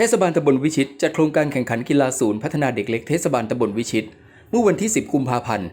เทศบาลตำบลวิชิตจัดโครงการแข่งขันกีฬาศูนย์พัฒนาเด็กเล็กเทศบาลตำบลวิชิต เมื่อวันที่ 10 กุมภาพันธ์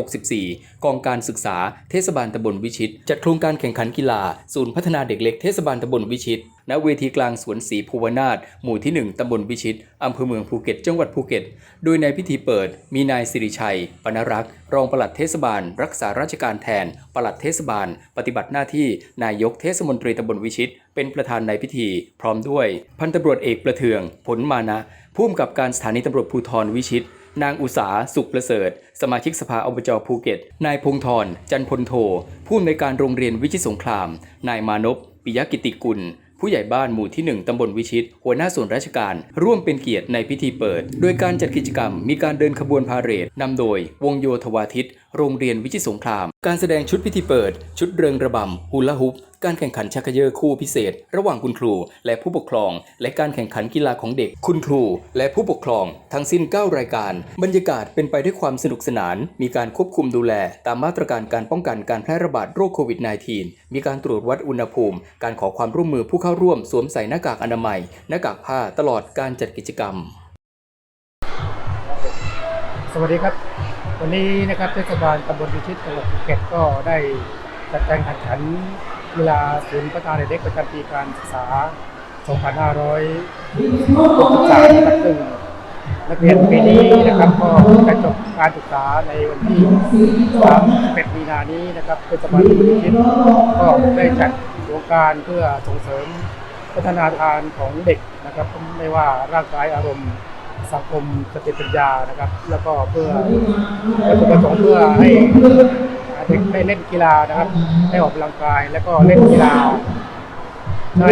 2564 กองการศึกษาเทศบาลตำบลวิชิต จัดโครงการแข่งขันกีฬา ศูนย์พัฒนาเด็กเล็กเทศบาลตำบลวิชิต ณ เวทีกลางสวนศรีภูวนาถหมู่ที่ 1 ตำบลวิชิต อำเภอเมืองภูเก็ต จังหวัดภูเก็ต โดยในพิธีเปิด มีนายสิริชัย ปนรักษ์ รองปลัดเทศบาล รักษาราชการแทน ปลัดเทศบาล ปฏิบัติหน้าที่นายกเทศมนตรีตำบลวิชิต เป็นประธานในพิธี พร้อมด้วย พันตำรวจเอกประเทือง ผลมานะผู้กำกับการสถานีตำรวจภูธรวิชิต นางอุสาสุขประเสริฐ สมาชิกสภาอบจภูเก็ต นายพงธรจันพลโท ผู้อำนวยการโรงเรียนวิชิตสงคราม นายมานพปิยกิติกุล ผู้ใหญ่บ้านหมู่ที่ 1 ตำบลวิชิต หัวหน้าส่วนราชการ ร่วมเป็นเกียรติในพิธีเปิด โดยการจัดกิจกรรมมีการเดินขบวนพาเหรดนำโดยวงโยธวาทิต โรงเรียนวิชิตสงคราม การแสดงชุดพิธีเปิด ชุดเริงระบำฮูลาฮุป การแข่งขันชักเยอคู่พิเศษ ระหว่างคุณครูและผู้ปกครอง และการแข่งขันกีฬาของเด็ก คุณครูและผู้ปกครอง ทั้งสิ้น 9 รายการ บรรยากาศเป็นไปด้วยความสนุกสนาน มีการควบคุมดูแล ตามมาตรการการป้องกันการแพร่ระบาดโรคโควิด -19 มีการตรวจวัดอุณหภูมิ การขอความร่วมมือผู้เข้าร่วมสวมใส่หน้ากากอนามัย หน้ากากผ้าตลอดการจัดกิจกรรม สวัสดีครับ วันนี้นะครับเทศบาลตำบลวิชิตจังหวัดภูเก็ตก็ได้จัดการแข่งขันกีฬาศูนย์พัฒนาเด็กประจำปีการศึกษา 2563นะครับซึ่งนักเรียนปีนี้นะครับก็ได้จบการศึกษาในวันที่31มีนานี้นะครับเทศบาลตำบลวิชิตก็ได้จัดโครงการเพื่อส่งเสริมพัฒนาการของเด็กนะครับไม่ว่าร่างกายอารมณ์ สังคมสติปัญญานะครับ แล้วก็เพื่อวัตถุประสงค์เพื่อให้เด็กได้เล่นกีฬานะครับได้ออกกำลังกายแล้วก็เล่นกีฬาใน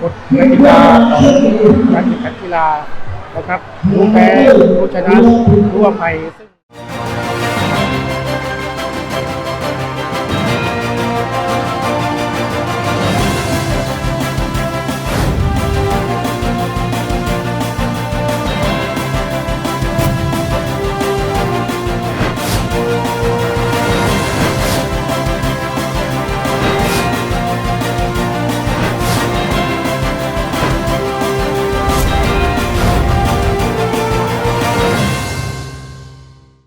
กฎกติกาของการแข่งขันกีฬานะครับรู้แพ้รู้ชนะรู้อภัยซึ่ง